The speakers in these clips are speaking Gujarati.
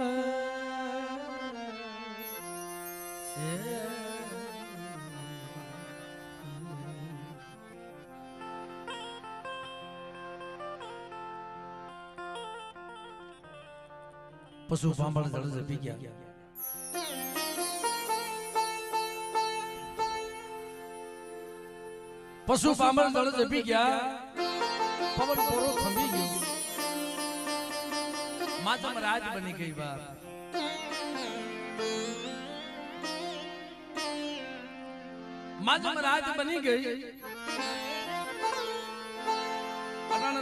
પશુ પાંભળ જળ જપી ગયા. પશુ પાંભળ જળ જપી ગયા. પવન કોરો થંભી ગયો માતમ રાજ બની ગઈ વાત માતમ રાજ બની ગઈ.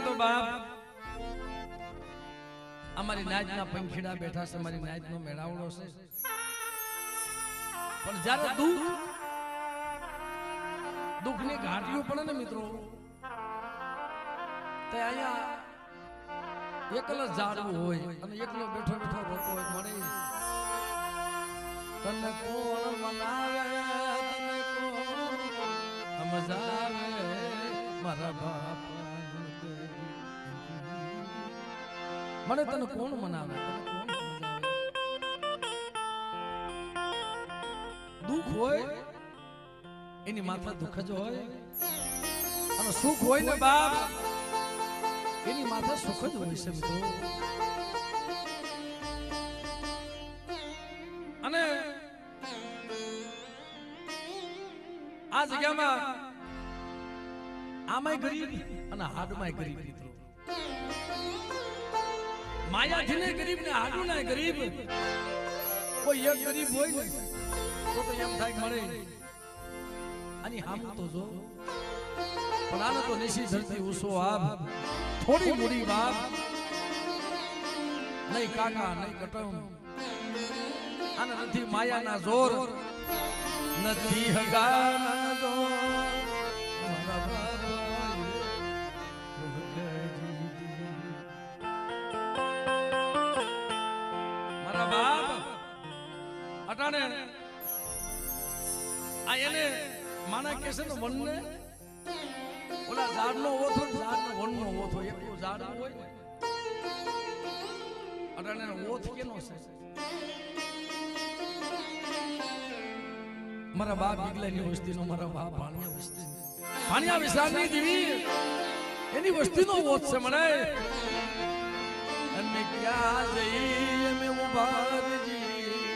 તો બાપ, અમારી નાચના પંખીડા બેઠા છે, અમારી નાચનો મેળાવડો છે. પણ જ્યારે દુઃખ, દુઃખની ઘાટીઓ પડે ને મિત્રો, તે અહીંયા એકલો જ ઝાડવું હોય અને એકલો બેઠો બેઠો રોતો હોય, મળે તને કોણ મનાવે, તને કોણ સમજાવે? મારા બાપ મને તને કોણ મનાવે? દુઃખ હોય, એની માથા દુઃખ જ હોય. અને સુખ હોય ને બાપ? એની માથા સુખ જ હોય છે મિત્રો. અને આ જગ્યામાં આમાંય ગરીબ અને હાડમાંય ગરીબ મિત્રો. માયાથી ને ગરીબ ને હાડું ના ગરીબ. કોઈ એક ગરીબ હોય ને, તો તો એમ થાય મળે આની હામ તો જો. પણ આને તો નિશી ધરતી ઉસો આપ થોડી મોડી વાત. નહીં કાકા, નહીં કટમ અને નથી માયાના જોર. નથી હગાના જોર. મારા બાપ, અટાણે, આ એને માણા કેસે તો ને ઓલા ઝાડનો ઓથો ઝાડનો વનનો ઓથો એકલું ઝાડ હોય ને. અને ઓથ કેનો છે? મારા બાપ બીગલાની વસ્તીનો મારા બાપ ભાણિયા વસ્તી. ભાણિયા વિસ્તારની દેવી. એની વસ્તીનો ઓથ છે મને. અને ક્યાં જઈ અમે ઉભારજી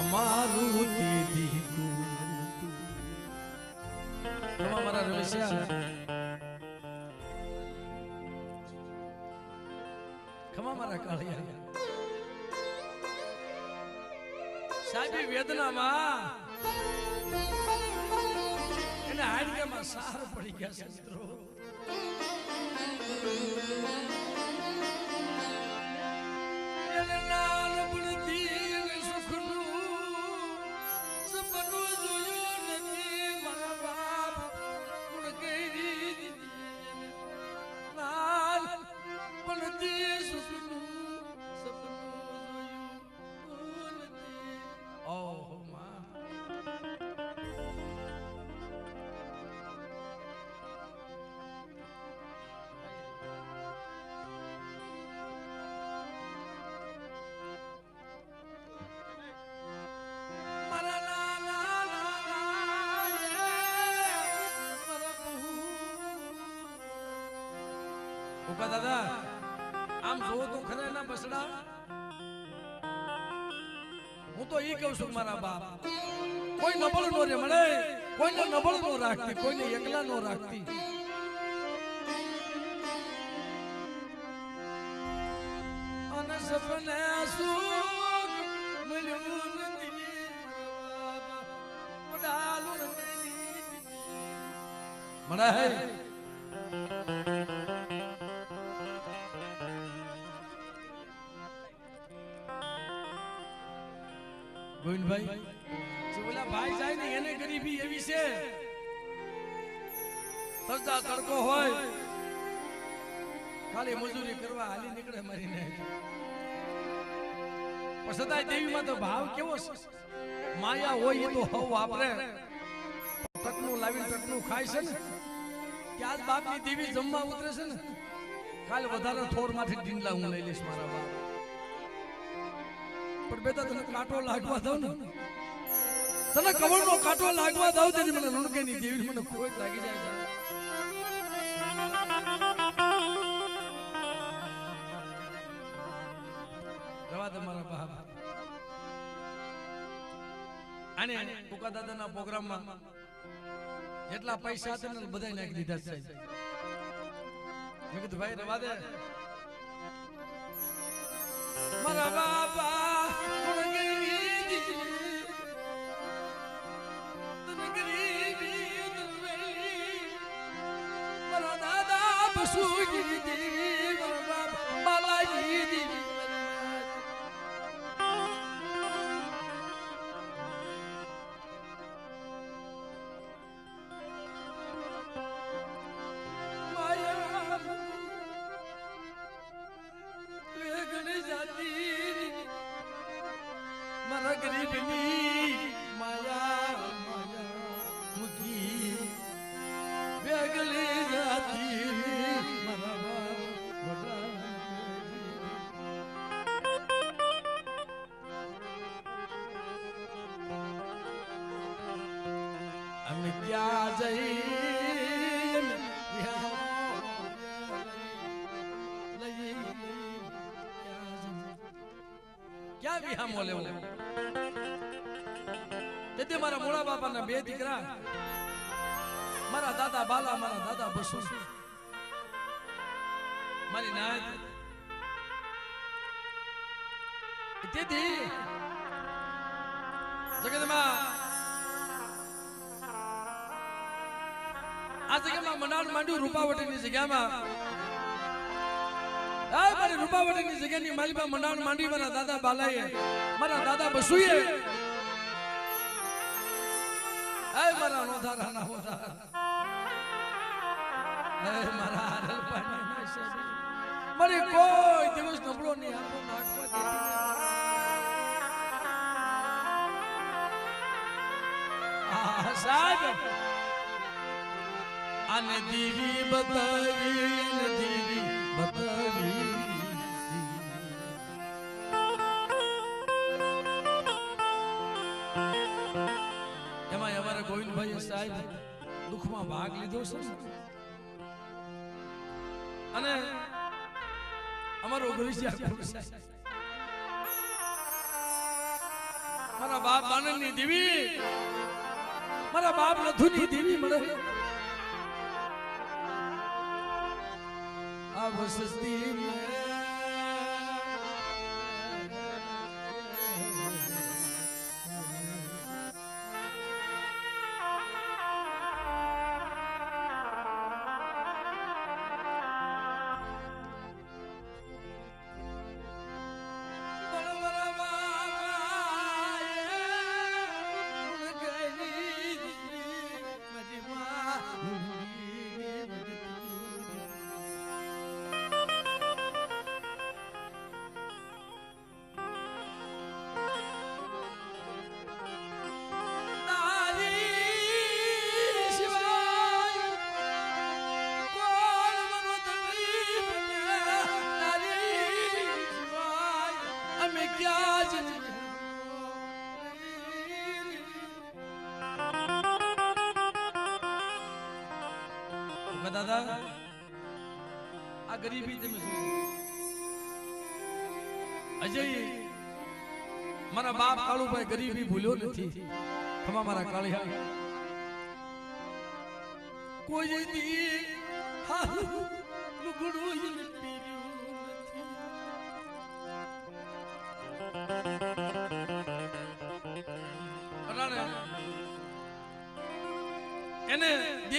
અમારું દીદી મારા રમેશિયા ખમા મારા કાળિયા સાહેબી વેદનામાં એને હાડકામાં સાર પડી ગયા છે મિત્રો દાદા, આમ જોવો તો ખરા ના બસડા. હું તો ઈ કહું છું મારા બાપ કોઈ નબળ નો રે મળે, કોઈને નબળ નો રાખતી, કોઈને એકલા નો રાખતી. અને સપને સુખ મળે જે ઓલા ભાઈ જાય ને, એને ગરીબી એવી છે. તરતા તડકો હોય. ખાલી મજૂરી કરવા હાલી નીકળે મારીને. પણ સદાય દેવીમાં તો ભાવ કેવો છે? માયા હોય એ તો હવ વાપરે. ટકનું લાવીને ટકનું ખાય છે ને. કે આજ બાપની દેવી જમવા ઉતરે છે ને. કાલ વધારે થોરમાંથી ડીંડલા હું લઈ લઈશ મારા બાપ પણ બેટા, તને કાંટો લાગવા દઉં ને તને કમળનો કાંટો લાગવા દઉં તેથી મને લુણકેની દેવી મને ખોટ લાગી જાય છે. રવા દે મારા બાપ અને ટૂંકા દાદાના પ્રોગ્રામમાં જેટલા પૈસા હતા બધા નાખી દીધા સાહેબ. મેં કીધું ભાઈ રવા દે મારા મૂકી વેગલી જાતી મારા. અમે ક્યાં જઈ ક્યાં વિહામો લેવો તેથી મારા મોળા બાપાના બે દીકરા. મારા દાદા બાલા, મારા દાદા બસુ. મારી નાત. તેથી જગતમાં આ જગ્યામાં મનાડ માંડ્યું રૂપાવટીની જગ્યામાં. મારી રૂપાવટીની જગ્યાની માલિકા મંડાણ માંડી મારા દાદા બાલાએ. મારા દાદા બસુએ આય મારા નોધારાના હોધાર. હે મારા હરલપાની ના શરી મને કોઈ દિવસ નબળો નહીં આંખો નાખવા દેતી સાહેબ, આને દીવી બતાવી દીવી બતાવી. દુઃખમાં ભાગ લીધો છે અને અમારો ઓગણીસ મારા બાપ આનંદની દેવી. મારા બાપ નથુ ની દેવી મળે. આ વસતી મેં ક્યાં જ દાદા આ ગરીબી તમે શું અજય મારા બાપ કાળુભાઈ ગરીબી ભૂલ્યો નથી ખમા મારા કાળિયા કોઈ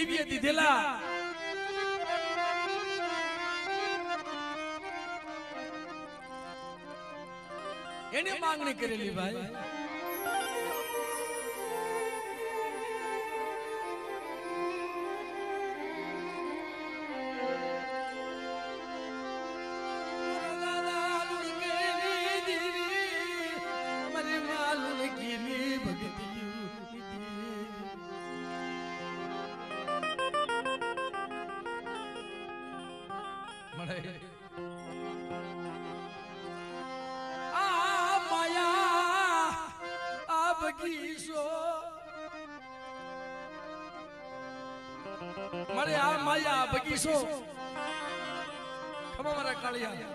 દેવીએ દીધેલા. એને માંગણી કરેલી ભાઈ. બગીચો ખમા મારા કાળિયા.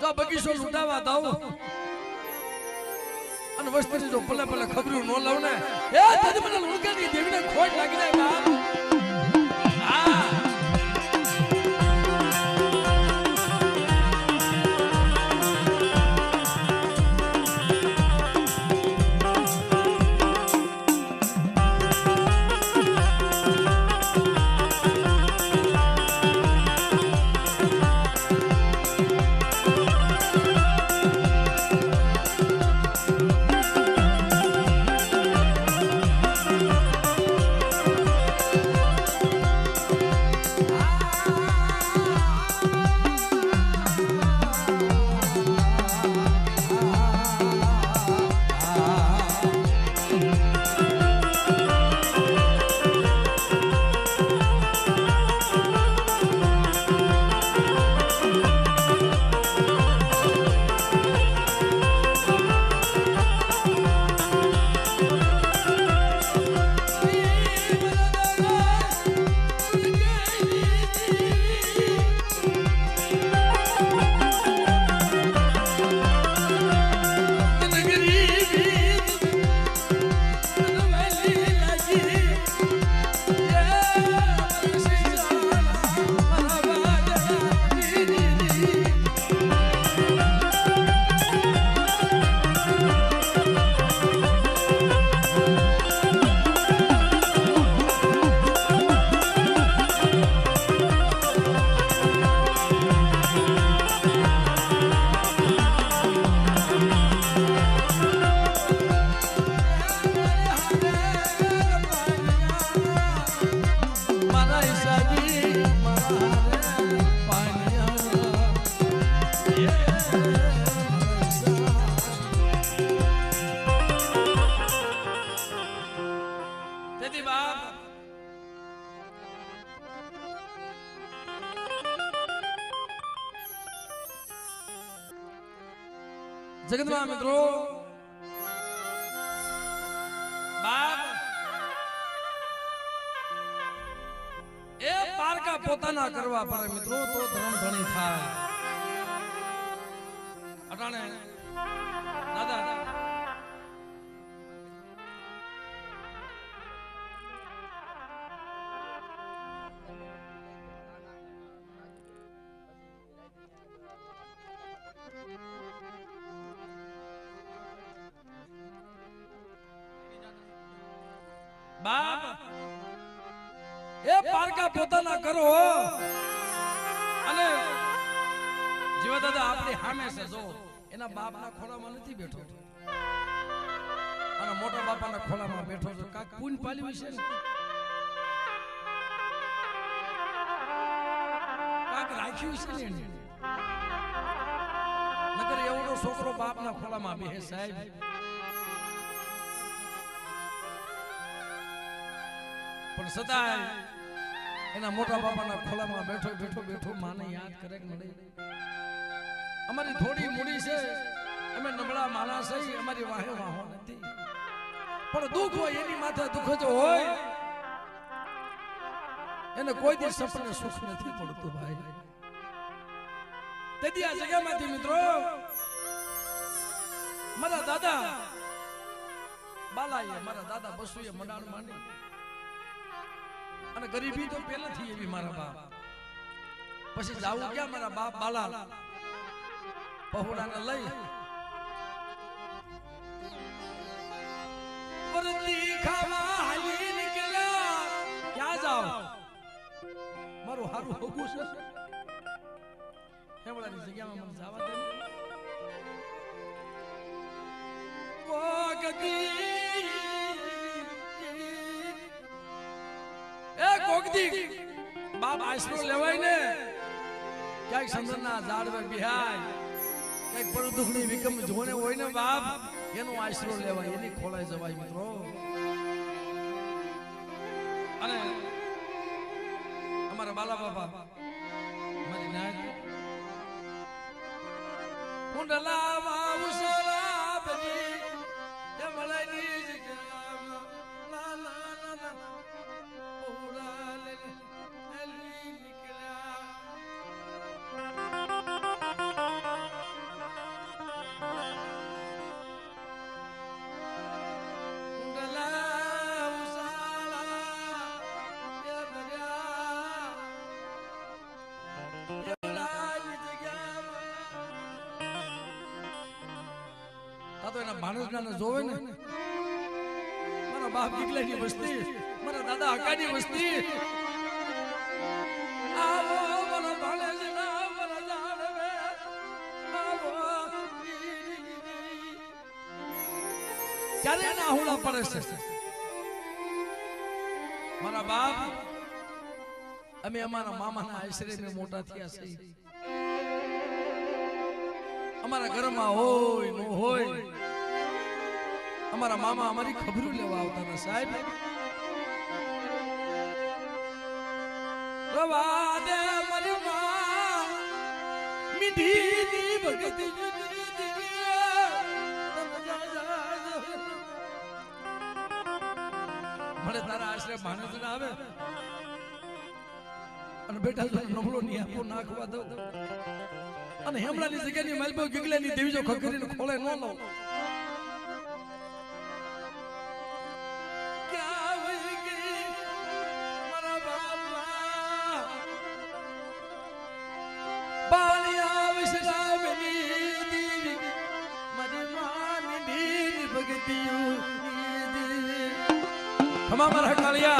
જો બગીચો લૂંટાવા દાવ અને વસ્તી જો પલે પલે ખબરું નો લાવ ને એ મને લુણકાની દેવીને ખોટ લાગી જાય જગતમાં મિત્રો. બાપ. એ પારકા પોતાના કરવા પડે મિત્રો તો ધર્મ ધણી થાય અટાણે. એ પારકા પોતાના કરો અને જીવા દાદા, આપણી સામે છે, જો. એના બાપના ખોળામાં નથી બેઠો. અને મોટા બાપાના ખોળામાં બેઠો છો. કાક પૂન પાલ્યું છે કાક રાખ્યું છે ને. નકર એવડો છોકરો બાપના ખોળામાં બેહે સાહેબ. પણ સદાય એના મોટા બાપાના ખોલામાં બેઠો બેઠો બેઠો માને યાદ કરે મળે અમારી થોડી મૂડી છે, અમે નબળા માણસ છે અમારી વાહે વાહો નથી. પણ દુઃખ હોય, એની માથે દુઃખ જો હોય. એને કોઈ દી સપને સુખ નથી પડતું ભાઈ. તેથી આ જગ્યામાંથી મિત્રો, મારા દાદા બાલાએ, મારા દાદા બસુએ મડાણ માંડી. અને ગરીબી તો પહેલાથી એવી મારા બાપ. પછી જાવું ક્યાં મારા બાપ બાલા પહોળાને લઈ. વરદી ખાવા હાલી નીકળ્યા. ક્યાં જાવ? મારું હારું હોગું છે. હેવડાની જગ્યામાં મને જવા દે. વાગદી કોકદી બાપ આશરો લેવાય ને? ક્યાંક સંદરના ઝાડવે ભાણેજનાને જોવે ને. મારા બાપ દીકલાની વસ્તી, મારા દાદા હકાની વસ્તી. ત્યારે એના આહુડા પડે છે? મારા બાપ, અમે અમારા મામાના આશરે ને મોટા થયા છીએ. અમારા ઘરમાં હોય, ન હોય અમારા મામા અમારી ખબરું લેવા આવતા ને સાહેબ. રવા દે મારી માં, મીઠી ભગતી. મને તારા આશરે ભાણે જ ના આવે. અને બેટા જો નબળો ની આપો નાખવા દઉં. અને હેમલાની જગ્યાની માલબો ગીગલાની દેવી જો ખકરીને ખોળે ન લઉં ખમા મારા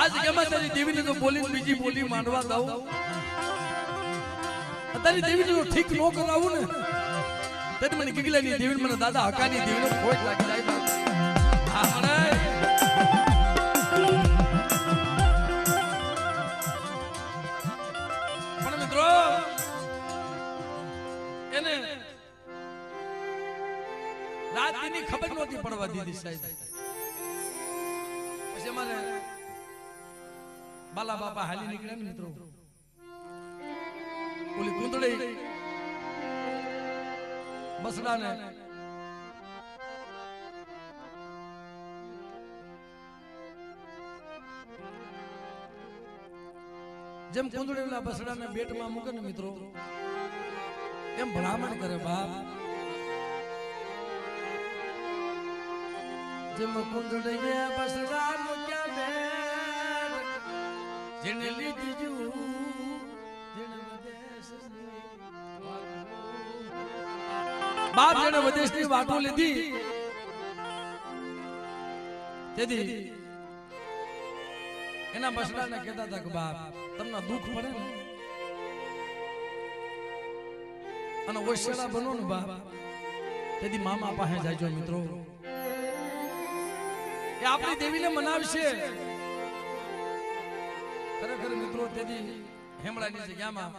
આજ ગમે તારી દેવીને તો બોલી બીજી બોલી માંડવા દઉં? તારી દેવીને જો ઠીક નો કરાવું ને? ત્યારે મને ગીગલાની દેવી મને દાદા હકાની દેવીનો ખોટ લાગી જાય. હા પણ મિત્રો, એને રાતની ખબર નહોતી પડવા દીધી સાહેબ. બાલા બાપા હાલી નીકળે ને મિત્રો. ઓલી કુંદડી બસડાને. જેમ કુંદડી ઓલા બસડાને બેટમાં મૂકે ને મિત્રો, એમ ભલામણ કરે બાપ. જેમ કુંદડી બસડા જેને લીધી. બાપ જેને વિદેશની વાતો લીધી. તેથી એના બસડાને કહેતા હતા કે બાપ તમને દુઃખ પડે ને? અને ઓશિયાળા બનો ને બાપ તેથી મામા પાસે જાજો મિત્રો. એ આપણી દેવીને મનાવશે. ખરેખર મિત્રો, તેથી હેમળાની જગ્યામાં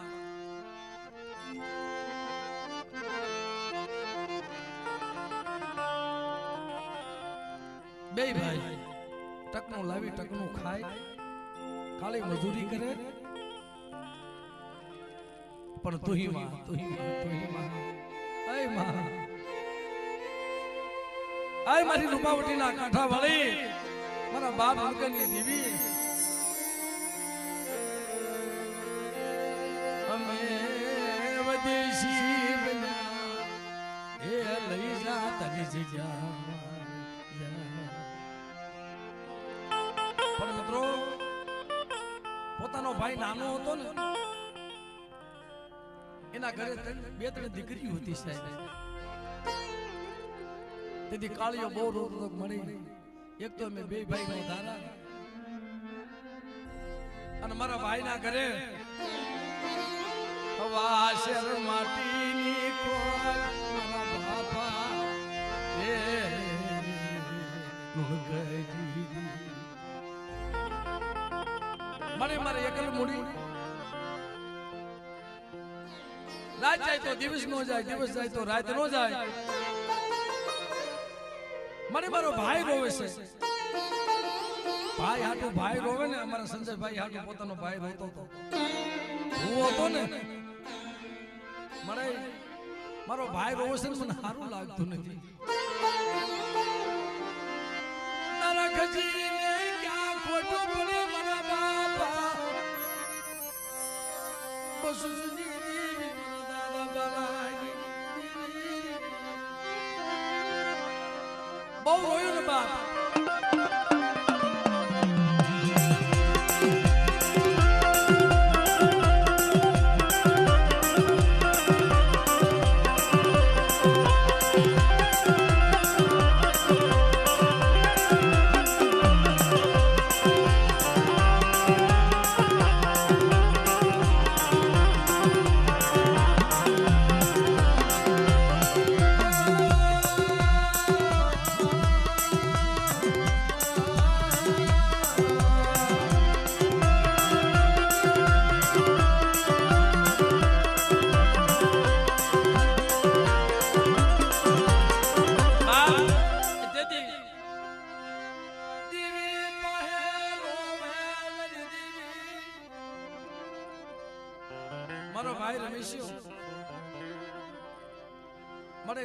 બે ભાઈ ટકનું લાવી ટકનું ખાય ખાલી મજૂરી કરે. પણ તુહી માં તુહી માં તુહી માં અયમાં અય મારી રૂપાવટીના કાંઠા વળી મારા બાપ મુકની દેવી. ભાઈ નાનો હતો ને, એના ઘરે બે, ત્રણ દીકરી હતી સાહેબ. તેથી કાળીઓ બહુ રોગ રોગ મળી. એક તો અમે બે ભાઈ નો ધારા. અને મારા ભાઈના ઘરે વાસર માટીની કોલ મારા બાપા, એ ગજી મને મારે એકલ મૂડી. રાત જાય તો દિવસ નો જાય, દિવસ જાય તો રાત નો જાય. મને મારો ભાઈ રોવે છે. ભાઈ હાટુ ભાઈ રોવે ને, અમારા સંજયભાઈ હાટુ પોતાનો ભાઈ રોતો હતો. હું હતો ને મને મારો ભાઈ રોવે છે મને સારું લાગતું નથી. નરકજીને ક્યાં બહુ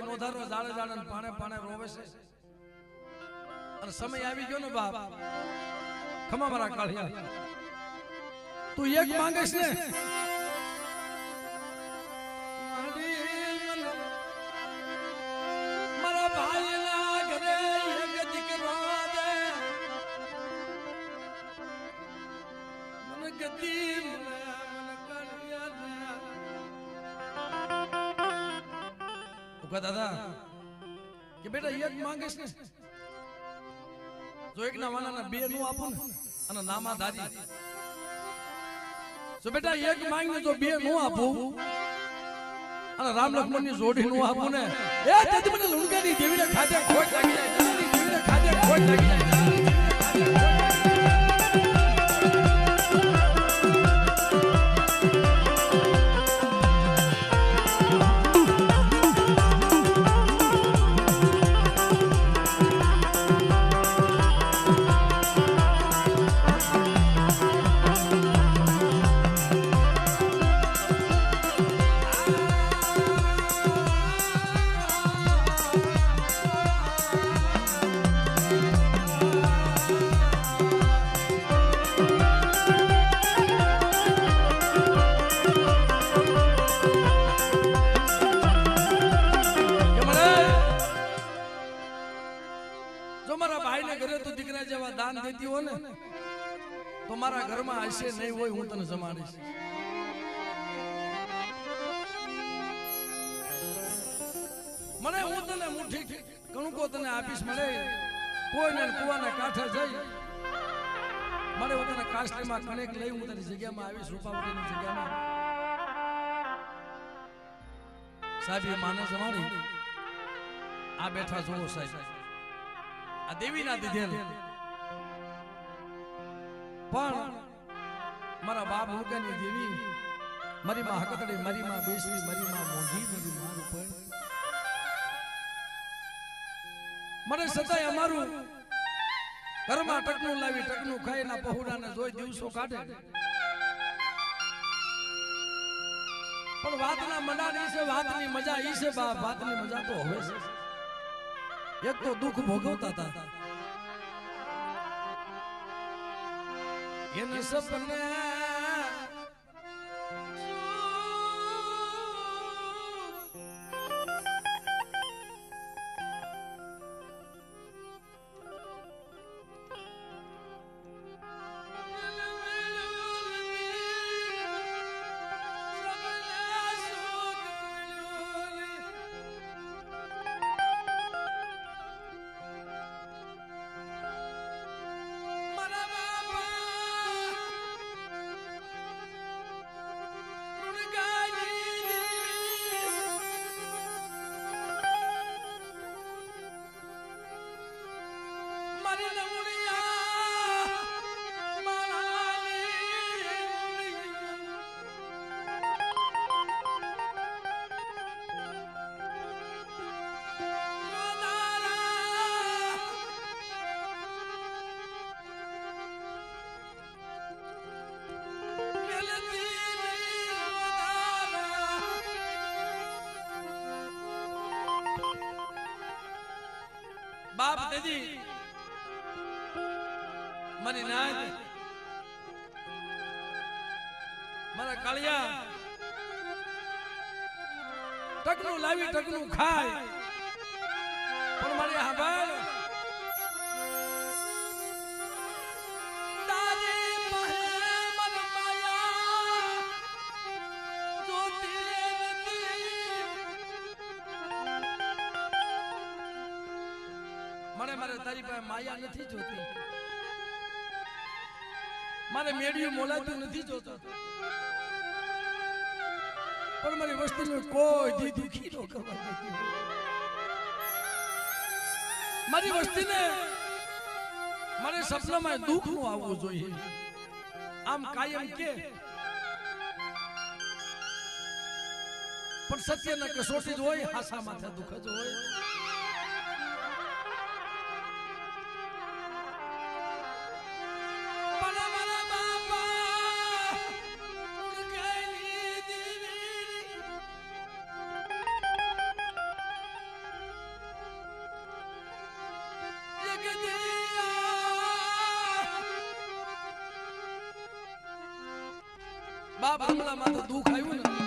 મારે નોધારો જાડે જાડે પાણે પાણે રોવે છે. અને સમય આવી ગયો ને બાપ. ખમા મારા કાળિયા. તું એક માંગેશ ને માંગેશ ને જો એક ના વાના બે નું આપું અને નામા દાદી. જો બેટા, એક માંગને જો બે નું આપું, અને રામ લક્ષ્મણની જોડી નું આપું ને, એ તેથી મને લુણકાની દેવીને ખાતે ખોટ લાગી જાય દેવીને ખાતે ખોટ લાગી જાય. ઘરે જેવા દાન દેતી હો ને તો મારા ઘરમાં હશે નહીં હોય, હું તને જમાડીશ. મને હું તને મુઠ્ઠી કણકો તને આપીશ, મને કોઈને કુવાના કાંઠે જઈ, મને હું તને કાસ્ટમાં કણેક લઈ હું તારી જગ્યામાં આવીશ, રૂપાવતીની જગ્યામાં. સાહેબ, એ માને જમાડી આ બેઠા જોવો સાહેબ. આ દેવીના દીધેલ. પણ મારા બાપ મુકેની દેવી મારી માં હકતડી મારી માં બેસવી, મારી માં મોંઘી, મારી માં રૂપણ મને સદાય અમારું ઘરમાં ટકનું લાવી, ટકનું ખાઈ ના પહોડાને જોઈ દિવસો કાઢે. પણ વાતના મંડાણ ઈ છે, વાતની મજા ઈ છે બાપ વાતની મજા તો હવે છે. એક તો દુઃખ ભોગવતા હતા. એને સપને મારા બાપ મને મારી મારા કાળિયા. ટકનું લાવી ટકનું ખાય. મારે તારી પાસે માયા નથી જોતી. મારે મેળ્યું મોલાતું નથી જોતો. પણ મારી વસ્તીને કોઈ દી દુખી ન કરવા દેતી. મારી વસ્તીને મારે સપનામાં દુઃખનું આવવું જોઈએ. આમ કાયમ કે. પણ સત્યના કસોટી જ હોય હાસા માથે દુઃખ જ હોય. બાપ બાપલામાં તો દુઃખ આવ્યું ને